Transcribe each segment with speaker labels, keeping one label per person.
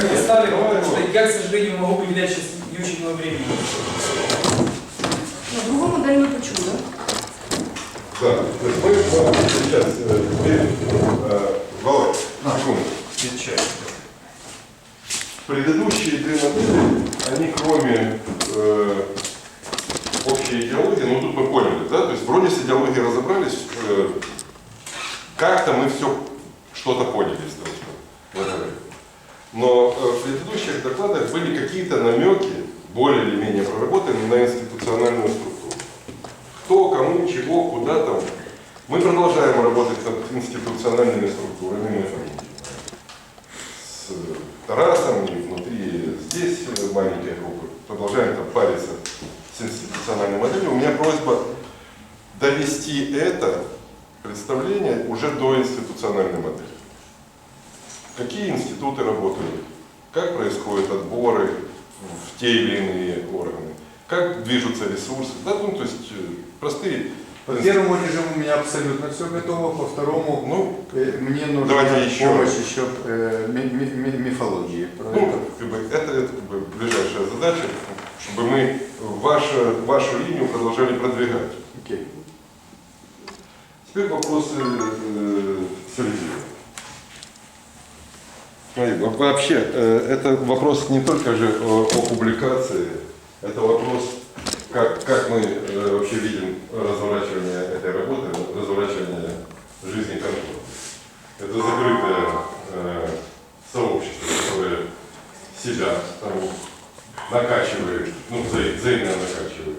Speaker 1: ситуацию поставили, потому что я, к сожалению, могу уделять сейчас не очень много времени.
Speaker 2: На другу модель ми почули.
Speaker 3: Мы сейчас, э, мы, э, Володь, секунду. Предыдущие две модели, они кроме э, общей идеологии, ну тут мы поняли, да, то есть вроде с идеологией разобрались, э, как-то мы все что-то поняли из того, что вы говорили. Но э, в предыдущих докладах были какие-то намеки, более или менее проработанные на институциональную структуру. Кто, кому, чего, куда там. Мы продолжаем работать над институциональными структурами, мы с Тарасом и внутри здесь э, маленькие группы. Продолжаем там париться с институциональной моделью. У меня просьба довести это представление уже до институциональной модели. Какие институты работают, как происходят отборы в те или иные органы, как движутся ресурсы. Да, ну, то есть э, простые
Speaker 4: По первому режиму у меня абсолютно все готово, по второму
Speaker 3: ну,
Speaker 4: э, мне нужна
Speaker 3: Давайте еще
Speaker 4: помощь еще э, ми- ми- ми- мифологии.
Speaker 3: Ну,
Speaker 4: это.
Speaker 3: как бы, это, это как бы ближайшая задача, чтобы мы вашу, вашу линию продолжали продвигать.
Speaker 4: Окей.
Speaker 3: Теперь вопросы э, Сергея. Вообще, э, это вопрос не только же о, о публикации, это вопрос, как, как мы э, вообще видим этой работы, разворачивание жизни контора. Это закрытое э, сообщество, которое себя там накачивает, ну, взаи- взаимно накачивает.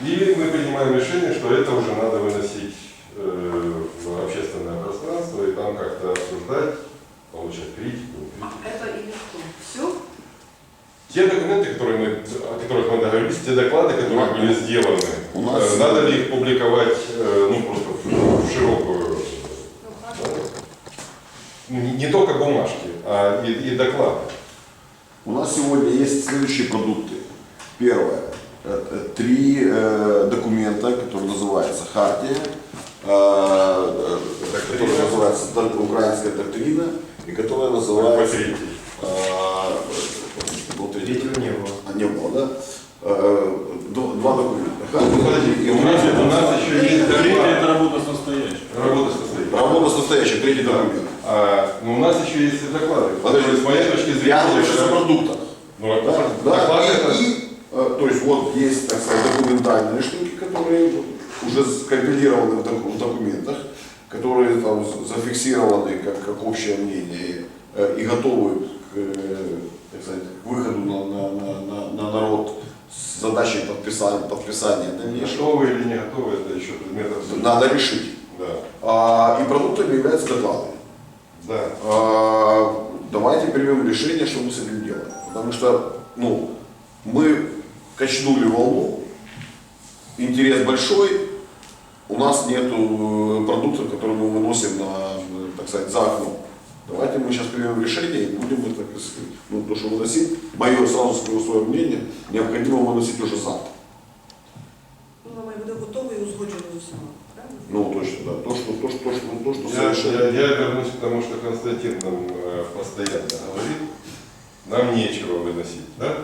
Speaker 3: Или мы принимаем решение, что это уже надо выносить э, в общественное пространство и там как-то обсуждать, получать критику.
Speaker 2: Это или что? Все?
Speaker 3: Те документы, которые мы, о которых мы договорились, те доклады, которые были сделаны,
Speaker 5: У нас-
Speaker 3: э, надо ли их публиковать э, ну, просто в, в широкую, ну, не, не только бумажки, а и, и доклады.
Speaker 5: У нас сегодня есть следующие продукты. Первое. Это три э, документа, которые называются Хартия, э, э, которая называется Украинская доктрина и которая называется... Э, ну.
Speaker 4: Третьего не было.
Speaker 5: А, не было, да? Э, Два документа. Хартия
Speaker 3: Подожди,
Speaker 5: и
Speaker 3: у нас, у нас еще есть доклад.
Speaker 6: это работа с настоящим.
Speaker 3: Работа состоит.
Speaker 5: Работа состоящая, третий документ.
Speaker 3: А, но у нас еще есть и доклады.
Speaker 5: Подожди,
Speaker 3: с моей точки зрения,
Speaker 5: Я говорю сейчас о
Speaker 3: это-
Speaker 5: продуктах.
Speaker 3: ну, это-
Speaker 5: Да, да,
Speaker 3: это-
Speaker 5: и, и, э, то есть вот есть, так сказать, документальные штуки, которые уже скомпилированы в, док- в документах, которые там зафиксированы как, как общее мнение э, и готовы к, э, так сказать, к выходу на, на, на, на, на народ с задачей подписания, подписания дальнейшего.
Speaker 3: Готовы или не готовы, это еще предмет обсуждения.
Speaker 5: Надо решить.
Speaker 3: Да,
Speaker 5: А, и продуктами являются доклады.
Speaker 3: да.
Speaker 5: А, давайте примем решение, что мы с этим делаем. Потому что ну, мы качнули волну, интерес большой, у нас нет продуктов, которые мы выносим на, э, так сказать, за окно. Давайте мы сейчас примем решение и будем это, так сказать, ну, то, что выносить, мое сразу скажу свое мнение, необходимо выносить уже завтра.
Speaker 2: Ну, вона має бути готова і узгоджена з усіма. Правильно?
Speaker 5: Ну, точно, да. То, что, то, что, то, что, то, что
Speaker 3: Я,
Speaker 5: совершенно-
Speaker 3: я- я вернусь к тому, что Константин нам э, постоянно говорит. Нам нечего выносить, да?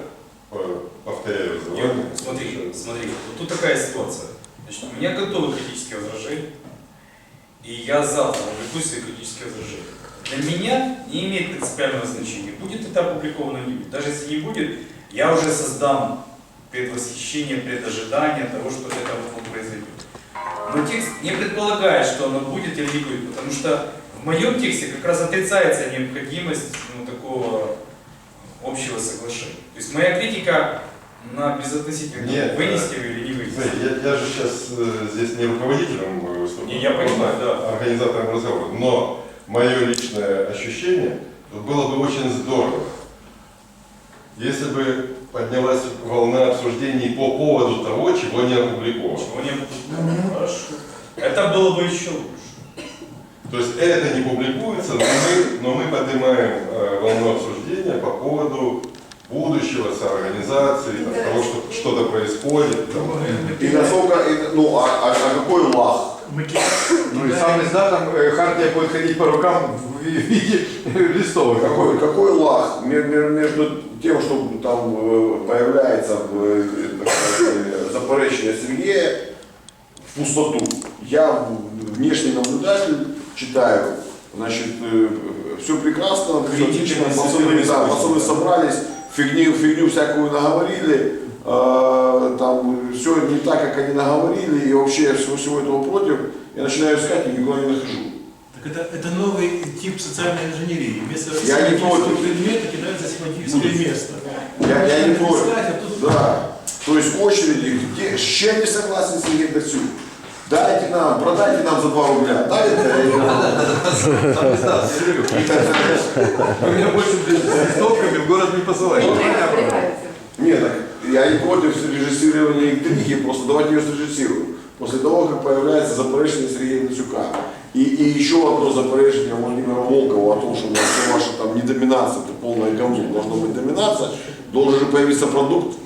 Speaker 3: По- Повторяю
Speaker 1: Нет,
Speaker 3: вами.
Speaker 1: смотри, смотри, вот тут такая ситуация. Значит, у меня готовы критические возражения, и я завтра увлекусь свои критические возражения. Для меня не имеет принципиального значения, будет это опубликовано или не будет. Даже если не будет, я уже создам предвосхищение, предожидание того, что это вот произойдет. Но текст не предполагает, что оно будет или не будет, потому что в моем тексте как раз отрицается необходимость ну, такого общего соглашения. Есть моя критика на безотносительно
Speaker 3: Нет,
Speaker 1: вынести его или не вынести.
Speaker 3: Я, я же сейчас здесь не руководителем э, выступаю,
Speaker 1: Не, я понимаю, да.
Speaker 3: организатором разговора. Но мое личное ощущение, было бы очень здорово, если бы поднялась волна обсуждений по поводу того, чего не опубликовано.
Speaker 1: Чего не опубликовано. Хорошо. Это было бы еще лучше.
Speaker 3: То есть это не публикуется, но мы, но мы поднимаем э, волну обсуждения по поводу будущего соорганизации, там, того, что что-то происходит. там.
Speaker 5: И насколько, и, ну, а, а- а какой лах.
Speaker 4: Ну и сам издатом э, Хартия будет ходить по рукам в ви- виде листовок.
Speaker 5: Какой, какой ме- между тем, что там э, появляется в э, э, Запорожье Сергея в пустоту. Я внешний наблюдатель читаю, значит, все прекрасно, все отлично, пацаны, да, пацаны собрались, фигню, фигню всякую наговорили, э, там все не так, как они наговорили, и вообще всего, всего этого против, я начинаю искать и никуда не нахожу.
Speaker 6: Так это, это новый тип социальной инженерии. Вместо
Speaker 5: Я не против.
Speaker 6: предмета кидается семантическое место.
Speaker 5: Я, я не против.
Speaker 6: Искать, а тут-
Speaker 5: Да. То есть очереди, где, с чем не согласен Сергей Дацюк? Дайте нам, продайте нам за 2 рубля. Дайте,
Speaker 4: У меня больше с листовками в город не посылают.
Speaker 5: Нет, так я не против режиссирования интриги, просто давайте ее срежиссируем. После того, как появляется запорожье Сергея Дацюка и, и еще одно запорожье Владимира Волкова о том, что все ваша там не доминация, это полное говно, должна быть доминация, должен же появиться продукт,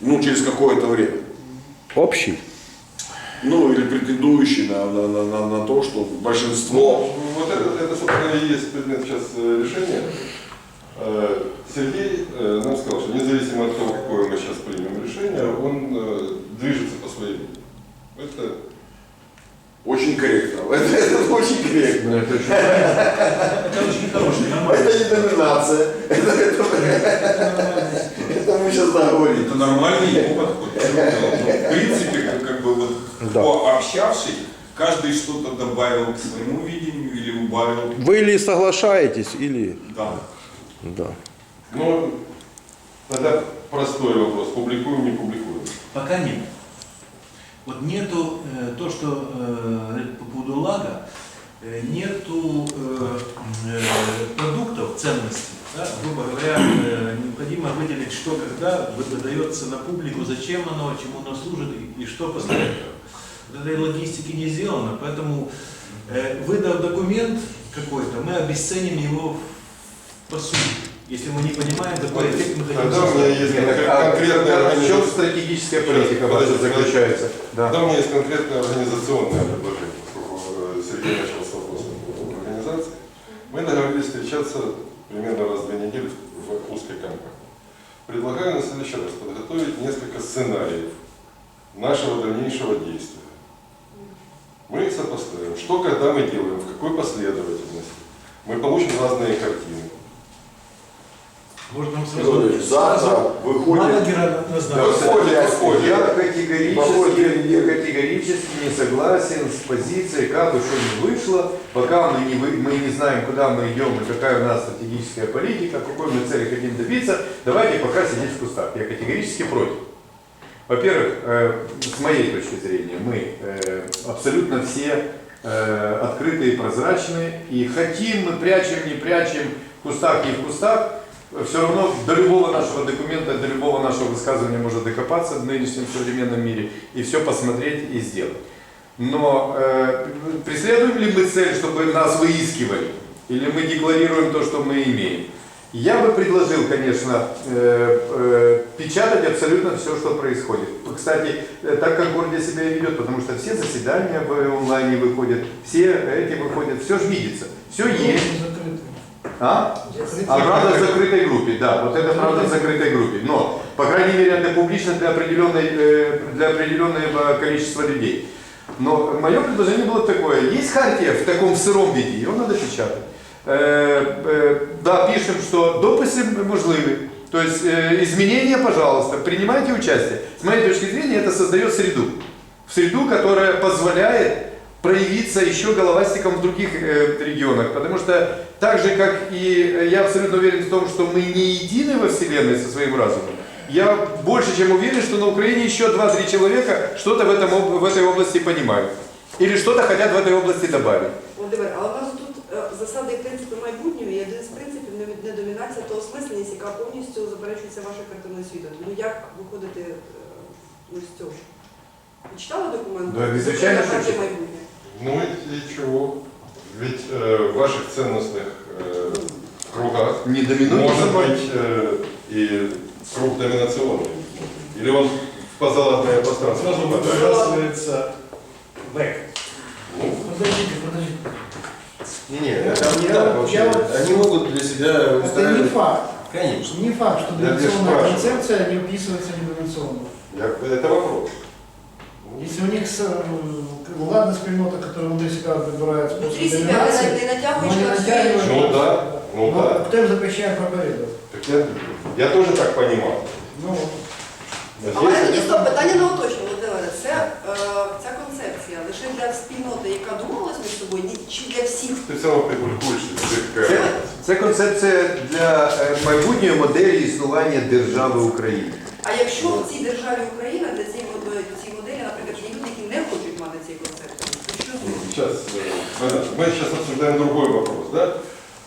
Speaker 5: ну, через какое-то время.
Speaker 7: Общий.
Speaker 5: Ну, или претендующий на, на, на, на, на то, что большинство
Speaker 3: Но вот это, это, собственно, и есть предмет сейчас э, решения. Э, Сергей э, нам сказал, что независимо от того, какое мы сейчас примем решение, он движется по своей линии. Это
Speaker 5: Очень корректно. Это, это очень корректно.
Speaker 4: Ну, это очень правильно.
Speaker 6: Это очень хороший, нормально.
Speaker 5: Это не доминация. Это, это, это мы сейчас договорились.
Speaker 8: Это нормальный ему подход. Ну, В принципе, как, как бы вот
Speaker 7: Да.
Speaker 8: пообщавший, каждый что-то добавил к своему видению или убавил.
Speaker 7: Вы или соглашаетесь, или...
Speaker 8: Да.
Speaker 7: Да.
Speaker 3: Ну, тогда простой вопрос. Публикуем, не публикуем.
Speaker 6: Пока нет. Вот нету э, то, что э, по поводу лага, э, нету э, э, продуктов ценностей. Да? Грубо говоря, э, необходимо выделить, что когда выдается на публику, зачем оно, чему оно служит и, и что после этого. Этой логистики не сделано, поэтому э, выдав документ какой-то, мы обесценим его по сути. Если мы не понимаем, какой эффект мы хотим
Speaker 3: Тогда у меня есть
Speaker 4: а
Speaker 3: конкретная
Speaker 4: в чем стратегическая политика ваша заключается? Да.
Speaker 3: Тогда у меня есть конкретное организационное предложение, поскольку э, Сергей начал с вопроса организации. Мы договорились встречаться примерно раз в две недели в узкой компании. Предлагаю на следующий раз подготовить несколько сценариев нашего дальнейшего действия. Мы их сопоставим. Что, когда мы делаем, в какой последовательности. Мы получим разные картины.
Speaker 6: Может, нам сразу,
Speaker 5: Завтра выходит. Выходит,
Speaker 3: Выходит.
Speaker 4: Я категорически,
Speaker 5: Выходит.
Speaker 4: я категорически не согласен с позицией, как бы что ни вышло, пока мы не, вы- мы не знаем, куда мы идем и какая у нас стратегическая политика, какой мы цели хотим добиться, давайте пока сидеть в кустах. Я категорически против. Во-первых, э, с моей точки зрения, мы э, абсолютно все э, открытые, прозрачные, и хотим мы прячем, не прячем, в кустах, не в кустах, все равно до любого нашего документа, до любого нашего высказывания можно докопаться в нынешнем современном мире и все посмотреть и сделать. Но э, преследуем ли мы цель, чтобы нас выискивали? Или мы декларируем то, что мы имеем? Я бы предложил, конечно, э, э, печатать абсолютно все, что происходит. Кстати, э, так как Гордия себя ведет, потому что все заседания в онлайне выходят, все эти выходят, все же видится, все есть. А? А правда в закрытой группе, да, вот это правда в закрытой группе. Но, по крайней мере, это публично для, определенной, для определенного количества людей. Но мое предложение было такое. Есть хартия в таком сыром виде, ее надо печатать. Е, е, да, пишем, что дописи можливі. То есть э, изменения, пожалуйста, принимайте участие. С моей точки зрения, это создает среду. В среду, которая позволяет проявиться еще головастиком в других э, регионах. Потому что так же, как и э, я абсолютно уверен в том, что мы не едины во Вселенной со своим разумом, я больше чем уверен, что на Украине еще 2-3 человека что-то в, этом, в этой области понимают. Или что-то хотят в этой области добавить.
Speaker 2: Володимир, але в нас тут е, засади і принципи майбутнього, і один з принципів не- не домінація, то осмисленість, яка повністю заперечується вашою картиною світу. Ну як виходити е, ну, з цього? Ви читали документ?
Speaker 4: Да, звичайно, що
Speaker 2: Закон
Speaker 4: читав.
Speaker 2: майбутнє.
Speaker 3: Ну и, и чего? Ведь э, в ваших ценностных э, кругах
Speaker 4: Не доминуйте
Speaker 3: может
Speaker 4: собой.
Speaker 3: быть э, и круг доминационный. Или он в позолотное пространство
Speaker 6: Сразу
Speaker 3: попадает.
Speaker 6: выбрасывается век.
Speaker 9: Подождите, подождите.
Speaker 4: Не-не, это не
Speaker 9: Я-
Speaker 4: так вообще.
Speaker 9: я вот-
Speaker 4: Они могут для себя
Speaker 9: Это не
Speaker 4: устраивать...
Speaker 9: факт.
Speaker 4: Конечно.
Speaker 9: Не факт, что
Speaker 3: Я лишь
Speaker 9: донационная
Speaker 3: спрашиваю.
Speaker 9: концепция не вписывается недонационно.
Speaker 3: Я, это вопрос.
Speaker 9: Если у них с, э, ладно спільнота, которая внутри себя выбирает способ
Speaker 2: Внутри себя
Speaker 9: доминации,
Speaker 2: не натягиваешь
Speaker 9: но не
Speaker 2: на
Speaker 9: натягиваешь.
Speaker 3: Ну да, ну
Speaker 9: Но
Speaker 3: да.
Speaker 9: кто им запрещает проповедовать?
Speaker 3: Так я, я тоже так понимал.
Speaker 9: Ну,
Speaker 3: Но
Speaker 2: А в мене
Speaker 3: здесь-
Speaker 2: тоді стоп, питання на уточнення, Володимире. Це е, ця концепція лише для спільноти, яка домовилась між собою, ні- чи для всіх?
Speaker 3: Ты все равно публикуешься. ты
Speaker 4: Це,
Speaker 3: какая-
Speaker 4: це концепція для е, майбутньої моделі існування держави України.
Speaker 2: А якщо в цій державі Україна для цієї моделі, цій моделі, наприклад, є люди, які не хочуть мати цієї концепції, то що з ними?
Speaker 3: Сейчас, э, понятно. мы сейчас обсуждаем другой вопрос, да?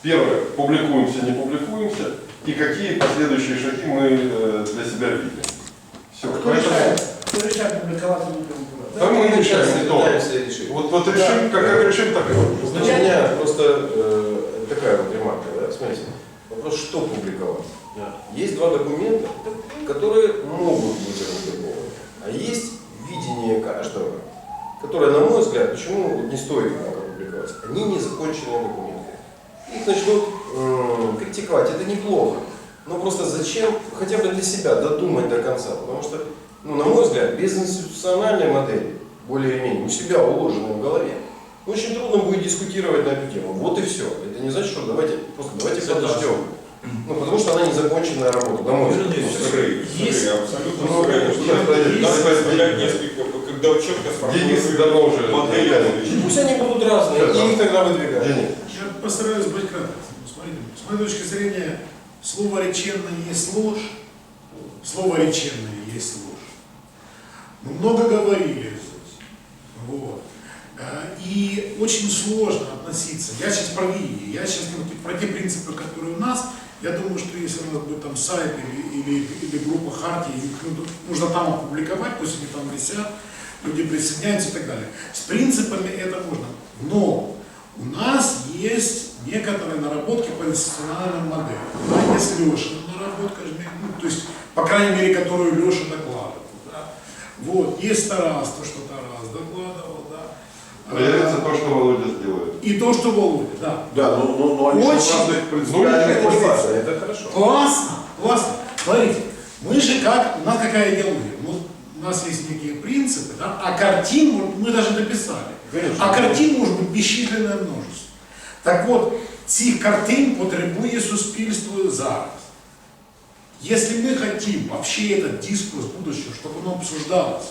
Speaker 3: Первое, публикуемся, не публикуемся, и какие последующие шаги мы э, для себя видим. Все,
Speaker 9: кто решает, кто решает публиковаться не публиковаться?
Speaker 3: Да мы решаем не то.
Speaker 4: Решить.
Speaker 3: Вот, вот решим, как, как решим, так и.
Speaker 4: Значит, у меня просто э, такая вот ремарка, да, смотрите. Вопрос, что публиковать? Есть два документа, которые могут быть опубликованы, а есть видение каждого, которое, на мой взгляд, почему не стоит их пока публиковать? Они незаконченные документы. Их начнут м, критиковать, это неплохо. Но просто зачем хотя бы для себя додумать до конца? Потому что, ну, на мой взгляд, без институциональной модели, более-менее у себя уложенной в голове, очень трудно будет дискутировать на эту тему. Вот и все. Это не значит, что давайте просто давайте подождем. Ну, потому что она незаконченная работа, на мой взгляд.
Speaker 8: Сырые,
Speaker 6: Есть-
Speaker 8: сырые, абсолютно
Speaker 4: Ну,
Speaker 8: сырые.
Speaker 4: конечно,
Speaker 8: когда четко сформулируют
Speaker 3: давно уже
Speaker 8: модель
Speaker 3: реально.
Speaker 8: будущего.
Speaker 4: Пусть они будут разные, и их тогда выдвигать.
Speaker 3: Денис,
Speaker 10: Я постараюсь быть краток. Ну, Смотрите, с моей точки зрения, слово реченное есть ложь, слово реченное есть ложь. Мы много говорили здесь. Вот. А, И очень сложно относиться. Я сейчас про видение, я сейчас про те принципы, которые у нас. Я думаю, что если у нас будет там сайт или, или, или группа Хартии, ну, нужно там опубликовать, пусть они там висят, люди присоединяются и так далее. С принципами это можно. Но у нас есть некоторые наработки по институциональным моделям. Да, есть Леша наработка, ну, то есть, по крайней мере, которую Леша докладывал. Да. Вот, есть Тарас, то, что Тарас докладывал, А,
Speaker 3: то, что Володя сделает.
Speaker 10: И то, что Володя, да.
Speaker 4: Да, ну, ну, ну они же
Speaker 10: Очень.
Speaker 4: разных
Speaker 3: Ну,
Speaker 4: принципиальных
Speaker 3: это
Speaker 4: позиций, это хорошо.
Speaker 10: Классно, классно. Смотрите, мы же как, у нас какая идеология? Ну, у нас есть некие принципы, да, а картин мы- мы даже дописали.
Speaker 4: Конечно.
Speaker 10: А картин може бути безчисленне множество. Так от, цих картин потребує суспільство зараз. Если мы хотим вообще этот дискурс будущего, чтобы он обсуждался,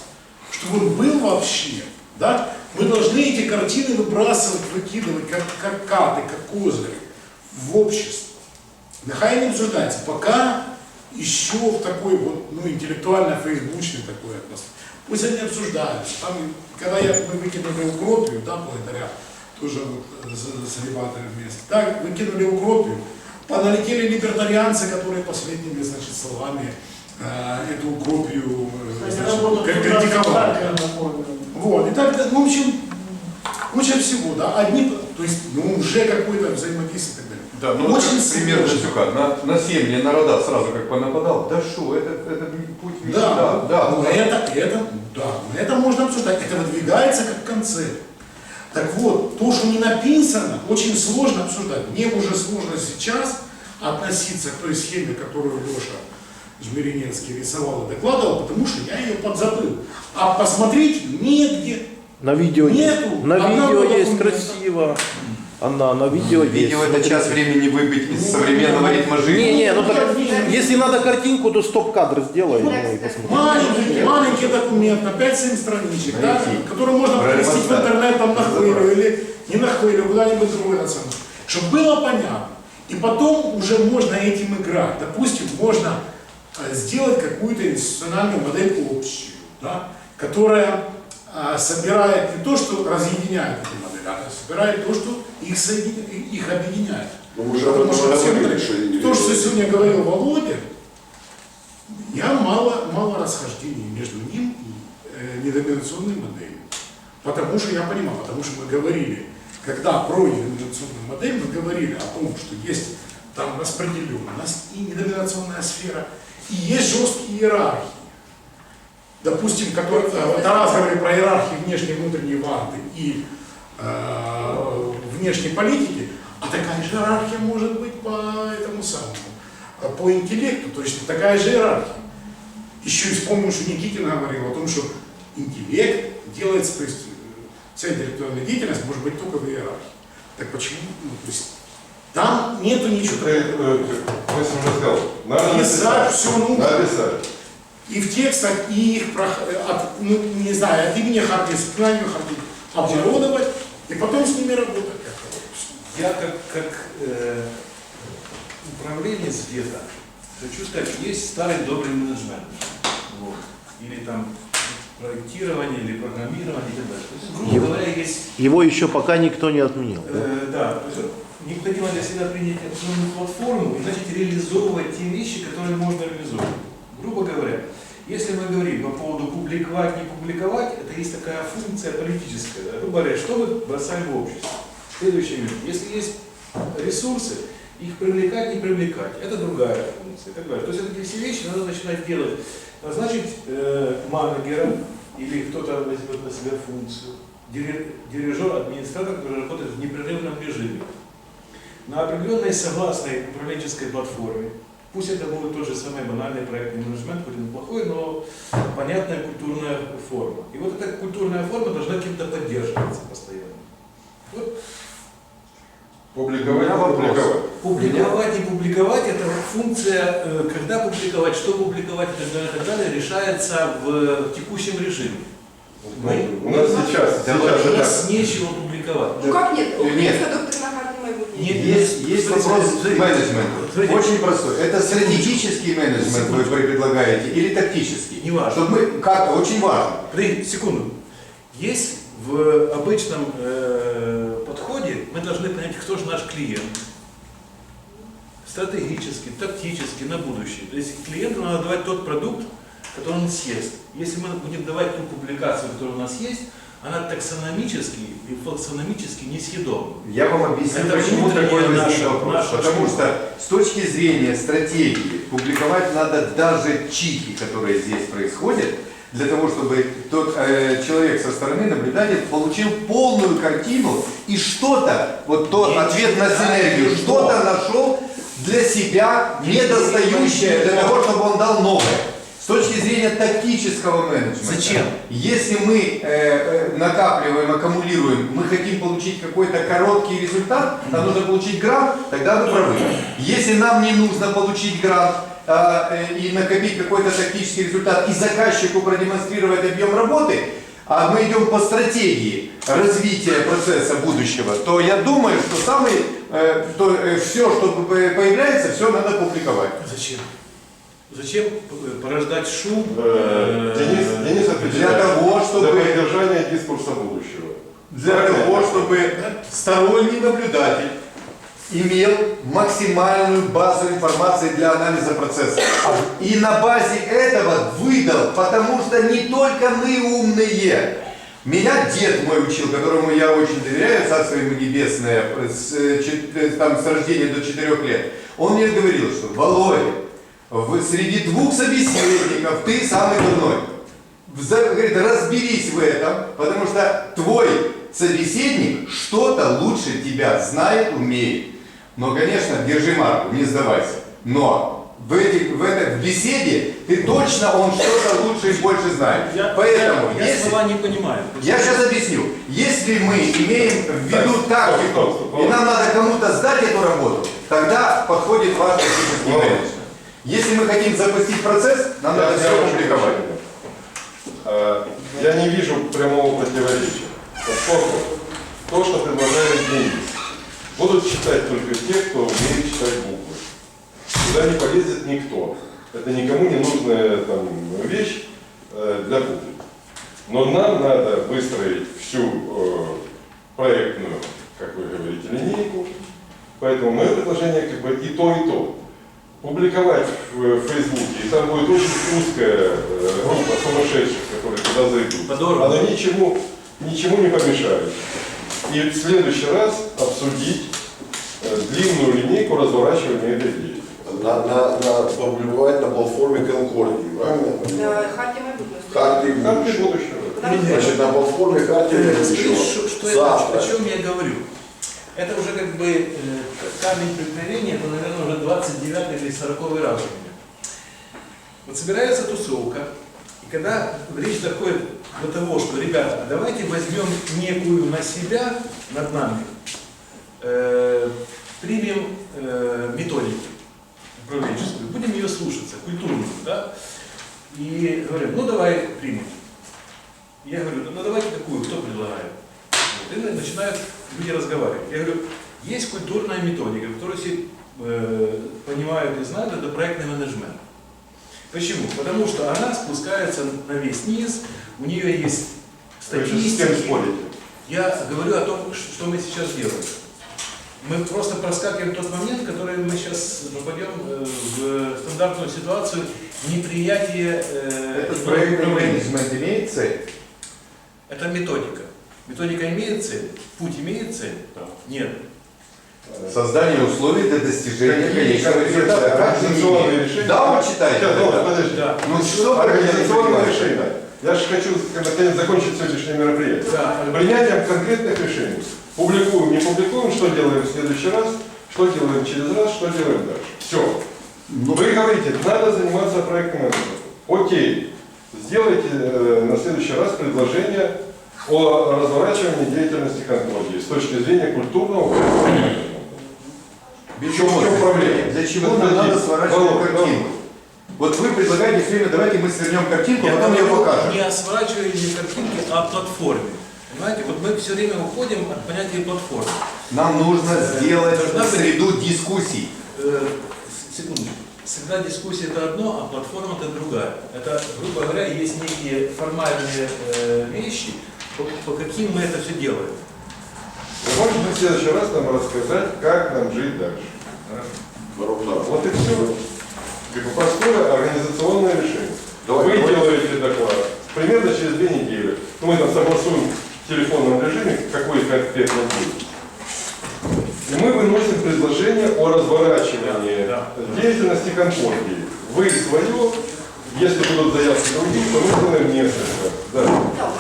Speaker 10: чтобы он был вообще, да, мы должны эти картины выбрасывать, выкидывать как, как карты, как козыри в общество. Нехай не обсуждается. Пока еще в такой вот, ну, интеллектуально-фейсбучной такой атмосфере. Пусть они обсуждаются. Там, когда я, мы выкинули укропию, да, благодаря тоже вот с, с ребятами вместе, так, выкинули укропию, поналетели либертарианцы, которые последними, значит, словами э, эту укропию э, значит, кри- критиковали. Вот, и так, ну, в общем, куча всего, да, одни, то есть, ну, уже какое-то взаимодействие и так далее.
Speaker 11: Да, ну
Speaker 10: Очень
Speaker 11: как пример. Датюка. На, на семьи народа сразу как понападал. Да что, это, это путь не
Speaker 10: Да,
Speaker 11: туда. Да,
Speaker 10: ну, это, это, да, это можно обсуждать, это выдвигается как концепт. Так вот, то, что не написано, очень сложно обсуждать. Мне уже сложно сейчас относиться к той схеме, которую Леша Жмеринецкий рисовал и докладывал, потому что я ее подзабыл. А посмотреть негде.
Speaker 7: На видео
Speaker 10: Нету.
Speaker 7: есть. На
Speaker 10: Одного
Speaker 7: видео есть красиво. Она на видео есть.
Speaker 4: Видео это час времени выбить из современного ритма жизни.
Speaker 7: Не-не, ну так, если надо картинку, то стоп-кадр сделай. ну и посмотри.
Speaker 10: Маленький, маленький документ на 5-7 страничек, да, который можно поместить в интернет там на хвилю или не на хвилю, куда-нибудь другое на самом Чтобы было понятно. И потом уже можно этим играть. Допустим, можно сделать какую-то институциональную модель общую, да, которая э, собирает не то, что разъединяет эти модели, а собирает то, что их, соединя- их объединяет.
Speaker 5: Ну, мы же об
Speaker 10: Потому что смотри,
Speaker 5: что
Speaker 10: то, что сегодня говорил Володя, я мало, мало расхождений между ним и э, недоминационной моделью. Потому что я понимаю, потому что мы говорили, когда про недоминационную модель, мы говорили о том, что есть там распределенность и недоминационная сфера, и есть жесткие иерархии. Допустим, который, э, Тарас говорил про иерархии внешней и внутренней ванты и э, внешней политики, а такая же иерархия может быть по этому самому, э, по интеллекту, то есть такая же иерархия. Еще и вспомнил, что Никитин говорил о том, что интеллект делается, то есть э, вся интеллектуальная деятельность может быть только в иерархии. Так почему? Ну, то есть там нету ничего
Speaker 3: э, Максим уже сказал, надо
Speaker 10: Писать
Speaker 3: написать.
Speaker 10: все нужно.
Speaker 3: Написать.
Speaker 10: И в текстах, и их, от, ну, не знаю, от имени Хартии, с знанием Хартии обнародовать, и потом с ними работать.
Speaker 6: Я как, как э, управленец где-то хочу сказать, есть старый добрый менеджмент. Вот. Или там проектирование, или программирование и так далее. То есть, грубо говоря, есть
Speaker 7: Его еще пока никто не отменил. да?
Speaker 6: Э, да, есть необходимо для себя принять определенную платформу и начать реализовывать те вещи, которые можно реализовывать. Грубо говоря, если мы говорим по поводу публиковать, не публиковать, это есть такая функция политическая. Да? Грубо говоря, что мы бросаем в общество? Следующий момент. Если есть ресурсы, их привлекать, не привлекать, это другая функция и так далее. То есть эти все вещи надо начинать делать. Назначить э, менеджера или кто-то возьмет на себя функцию, дири- дирижер, администратор, который работает в непрерывном режиме, на определенной согласной управленческой платформе. Пусть это будет тот же самый банальный проектный менеджмент, хоть он плохой, но понятная культурная форма. И вот эта культурная форма должна кем-то поддерживаться постоянно. Вот
Speaker 3: Публиковать,
Speaker 7: У
Speaker 3: публиковать.
Speaker 6: Публиковать, не публиковать, это функция, э, когда публиковать, что публиковать и так далее, и так далее, решается в текущем режиме. Мы-
Speaker 3: Ну, У нас сейчас,
Speaker 4: Да,
Speaker 3: сейчас
Speaker 6: У
Speaker 3: это
Speaker 6: нас нечего публиковать.
Speaker 2: Ну как нет?
Speaker 4: Нет.
Speaker 2: Украинская доктрина Хартии майбутнє.
Speaker 6: Нет.
Speaker 4: Есть, есть вопрос менеджмента. Очень простой. Это стратегический менеджмент вы предлагаете или тактический?
Speaker 6: Неважно.
Speaker 4: Чтобы мы как очень важно.
Speaker 6: Подождите, секунду. Есть в обычном э, подходе, мы должны понять, кто же наш клиент. Стратегически, тактически, на будущее. То есть клиенту надо давать тот продукт, который он съест. Если мы будем давать ту публикацию, которая у нас есть, она таксономически и функциономически несъедобна.
Speaker 4: Я вам объясню,
Speaker 6: Это
Speaker 4: почему такой возник
Speaker 6: наша-
Speaker 4: вопрос.
Speaker 6: наша
Speaker 4: Потому что с точки зрения стратегии публиковать надо даже чихи, которые здесь происходят, для того, чтобы тот э, человек со стороны, наблюдатель, получил полную картину и что-то, вот тот
Speaker 6: Не
Speaker 4: ответ на синергию, что-то нашел для себя
Speaker 6: Не
Speaker 4: недостающее, для того, чтобы он дал новое. С точки зрения тактического менеджмента.
Speaker 6: Зачем?
Speaker 4: Если мы э, э, накапливаем, аккумулируем, мы хотим получить какой-то короткий результат, нам нужно получить грант, тогда вы правы. Если нам не нужно получить грант а, э, и накопить какой-то тактический результат, и заказчику продемонстрировать объем работы, а мы идем по стратегии развития процесса будущего, то я думаю, что самый, э, то, все, что появляется, все надо публиковать.
Speaker 6: Зачем? Зачем э, порождать шум?
Speaker 3: Э,
Speaker 6: э,
Speaker 3: Денис, Денис
Speaker 4: Для того, чтобы
Speaker 3: поддержание дискурса будущего.
Speaker 4: для того, чтобы сторонний наблюдатель имел максимальную базу информации для анализа процесса. И на базе этого выдал, потому что не только мы умные. Меня дед мой учил, которому я очень доверяю, царство ему небесное, с, там, с рождения до 4 лет. Он мне говорил, что Володя, в- среди двух собеседников ты самый дурной. За- говорит, разберись в этом, потому что твой собеседник что-то лучше тебя знает, умеет. Но, конечно, держи марку, не сдавайся. Но в, этих, в, этой, в беседе ты точно, он что-то лучше и больше знает.
Speaker 6: Я,
Speaker 4: Поэтому,
Speaker 6: я, я
Speaker 4: если...
Speaker 6: слова не понимаю.
Speaker 4: Я сейчас объясню. Если мы имеем в виду тактику,
Speaker 3: стоп, стоп, стоп.
Speaker 4: и нам надо кому-то сдать эту работу, тогда подходит ваш тактический
Speaker 3: Ну.
Speaker 4: Если мы хотим запустить процесс, нам надо все публиковать.
Speaker 3: Э, Я не вижу прямого противоречия. Поскольку то, что предлагает Денис, будут читать только те, кто умеет читать буквы. Сюда не полезет никто. Это никому не нужная там, вещь э, для публики. Но нам надо выстроить всю э, проектную, как вы говорите, линейку. Поэтому мое предложение как бы и то, и то. Публиковать в в Фейсбуке, и там будет очень узкая э, группа сумасшедших, которые туда зайдут.
Speaker 6: Подорвано.
Speaker 3: Оно ничему, ничему не помешает. И в следующий раз обсудить э, длинную линейку разворачивания этой идеи.
Speaker 5: На, на, на, публиковать на платформе Конкордии, правильно? Хартии
Speaker 3: Карты
Speaker 5: будущего.
Speaker 3: будущего.
Speaker 2: Фундамент
Speaker 5: Значит, на платформе
Speaker 6: Э,
Speaker 5: еще
Speaker 6: смотри, что, что я, о чем я говорю. Это уже как бы э, камень преткновения, это, наверное, уже 29 или 40 раз у меня. Вот собирается тусовка, и когда речь доходит до того, что, ребята, давайте возьмем некую на себя, над нами, э, примем э, методику управленческую, будем ее слушаться, культурную, да, и говорят, ну давай примем. Я говорю, ну давайте какую, кто предлагает? Начинают люди разговаривать. Я говорю, есть культурная методика, которую все э, понимают и знают, это проектный менеджмент. Почему? Потому что она спускается на весь низ, у нее есть статистика. Я говорю о том, что мы сейчас делаем. Мы просто проскакиваем тот момент, в который мы сейчас попадем э, в стандартную ситуацию неприятия э,
Speaker 4: Этот
Speaker 6: управления.
Speaker 4: менеджмент имеет цель?
Speaker 6: Это методика. Методика имеет цель? Путь имеет цель? Нет.
Speaker 4: Создание условий для достижения конечного результата. Имеет?
Speaker 3: решения?
Speaker 4: Да, он читает.
Speaker 3: Сейчас,
Speaker 4: это.
Speaker 3: ну, подожди.
Speaker 6: Да.
Speaker 4: Ну что вы
Speaker 3: Организационные
Speaker 4: понимаете?
Speaker 3: решения. Я же хочу, наконец, закончить сегодняшнее мероприятие.
Speaker 6: Да.
Speaker 3: Принятием конкретных решений. Публикуем, не публикуем, что делаем в следующий раз, что делаем через раз, что делаем дальше. Все. Вы говорите, надо заниматься проектным. Окей. Сделайте э, на следующий раз предложение о разворачивании деятельности контролей с точки зрения культурного. В чем, в чем проблема?
Speaker 4: Для чего нам надо сворачивать
Speaker 3: Володь,
Speaker 4: картинку? Вот вы предлагаете все время, давайте мы свернем картинку,
Speaker 6: Я
Speaker 4: потом ее покажем.
Speaker 6: не о сворачивании картинки, а о платформе. Понимаете, вот мы все время уходим от понятия платформы.
Speaker 4: Нам нужно
Speaker 6: Э,
Speaker 4: сделать
Speaker 6: должна быть-
Speaker 4: среду дискуссий.
Speaker 6: Э, Секундочку. Всегда дискуссия это одно, а платформа это другая. Это, грубо говоря, есть некие формальные э, вещи, по, по каким мы это все делаем.
Speaker 3: Вы можете в следующий раз нам рассказать, как нам жить дальше?
Speaker 5: Да.
Speaker 3: Вот и все. Как бы простое организационное решение.
Speaker 5: Давай,
Speaker 3: Вы
Speaker 5: давай.
Speaker 3: делаете доклад. Примерно через две недели. Ну, мы там согласуем в телефонном режиме, какой конкретно будет. И мы выносим предложение о разворачивании
Speaker 6: Да,
Speaker 3: деятельности конфоргии. Вы свое, если будут заявки других, то ми делаем несколько. Да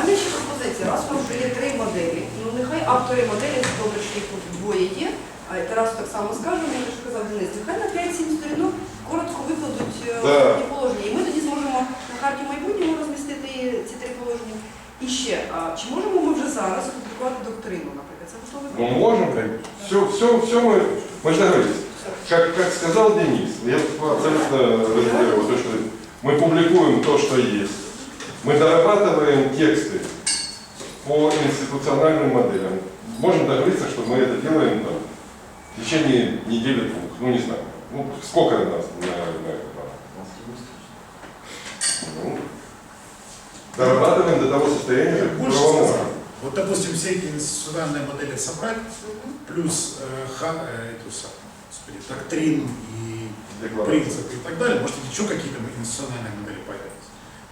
Speaker 2: Так, у мене ще пропозиція. Раз у нас вже є три моделі, ну нехай автори моделі, добре, що їх тут двоє є, а Тарас так само скаже, мені вже казав Денис, нехай на 5-7 сторінок коротко викладуть е,
Speaker 3: Да.
Speaker 2: ці положення. І ми тоді зможемо на карті майбутнього розмістити ці три положення. І ще, а чи можемо ми вже зараз опублікувати доктрину, наприклад? Це можливо?
Speaker 3: Ну, можем. Все, все, все мы, мы же договорились. Как, как сказал Денис, я абсолютно разделяю то, что мы публикуем то, что есть. Мы дорабатываем тексты по институциональным моделям. Можем договориться, что мы это делаем там, в течение недели-двух. Ну, не знаю. Ну, сколько нас на, на это надо? Ну, дорабатываем до того состояния, как
Speaker 10: больше сказал. Вот, допустим, все эти институциональные модели собрать, плюс э, ха- э, эту господи, доктрину и принципы и так далее, может еще какие-то институциональные модели.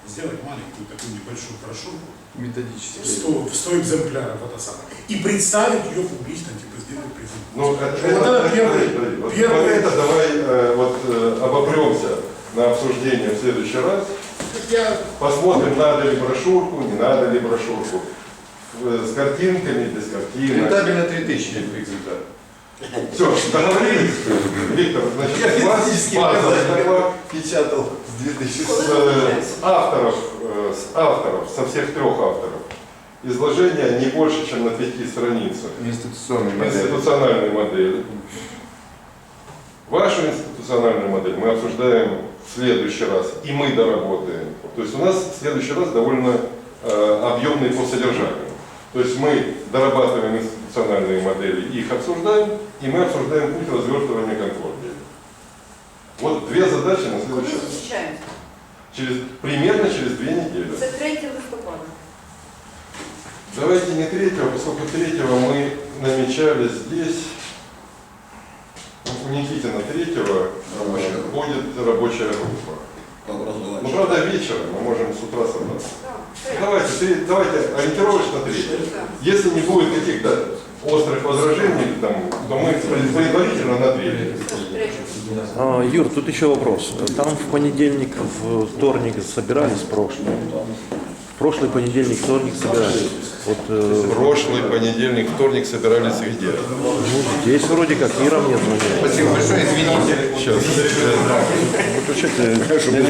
Speaker 10: Сделать маленькую такую небольшую брошюрку
Speaker 11: Методически.
Speaker 10: 100, в 100 экземпляров это самое. И представить ее публично, типа сделать презентацию.
Speaker 3: Ну,
Speaker 10: Вот это
Speaker 3: это-
Speaker 10: первый-
Speaker 3: подожди. Вот-
Speaker 10: первый-
Speaker 3: вот это давай э, вот э, обопремся на обсуждение в следующий раз.
Speaker 10: Я
Speaker 3: Посмотрим, надо ли брошюрку, не надо ли брошюрку. Э, С картинками, без картинок.
Speaker 4: Рентабельно 3000 экземпляров.
Speaker 3: Все, договорились. Виктор, значит, вас базовый доклад
Speaker 4: печатал с 2000
Speaker 3: с э, с авторов, э, с авторов, со всех трех авторов. Изложение не больше, чем на пяти страницах.
Speaker 4: институционной модели.
Speaker 3: Институциональной модели. Вашу институциональную модель мы обсуждаем в следующий раз, и мы доработаем. То есть у нас в следующий раз довольно э, объемный по содержанию. То есть мы дорабатываем институциональные модели, их обсуждаем, и мы обсуждаем путь развертывания конкордии. Вот две задачи на
Speaker 2: Коли
Speaker 3: следующий раз.
Speaker 2: зустрічаємося?
Speaker 3: Через, примерно через две недели.
Speaker 2: Це 3 листопада.
Speaker 3: Давайте не третьего, поскольку третьего мы намечали здесь. У Никитина третьего
Speaker 5: Рабочая
Speaker 3: э,
Speaker 5: группа.
Speaker 3: будет рабочая группа.
Speaker 5: Там
Speaker 3: Ну,
Speaker 5: разговаривать.
Speaker 3: правда, вечером мы можем с утра собраться.
Speaker 2: Так, третє.
Speaker 3: Давайте, три- давайте ориентировочно третьего. Если не будет каких-то Острых возражений, там, то мы пред- предварительно на третьего.
Speaker 2: Третє.
Speaker 7: А, Юр, тут еще вопрос. Там в понедельник, в вторник собирались прошлые. В Прошлый понедельник, вторник собирались. Вот э,
Speaker 3: Прошлый понедельник, вторник собирались где?
Speaker 7: ну, здесь вроде как Ира мне звонила.
Speaker 11: Спасибо большое, извините.
Speaker 3: Сейчас.
Speaker 7: Выключайте.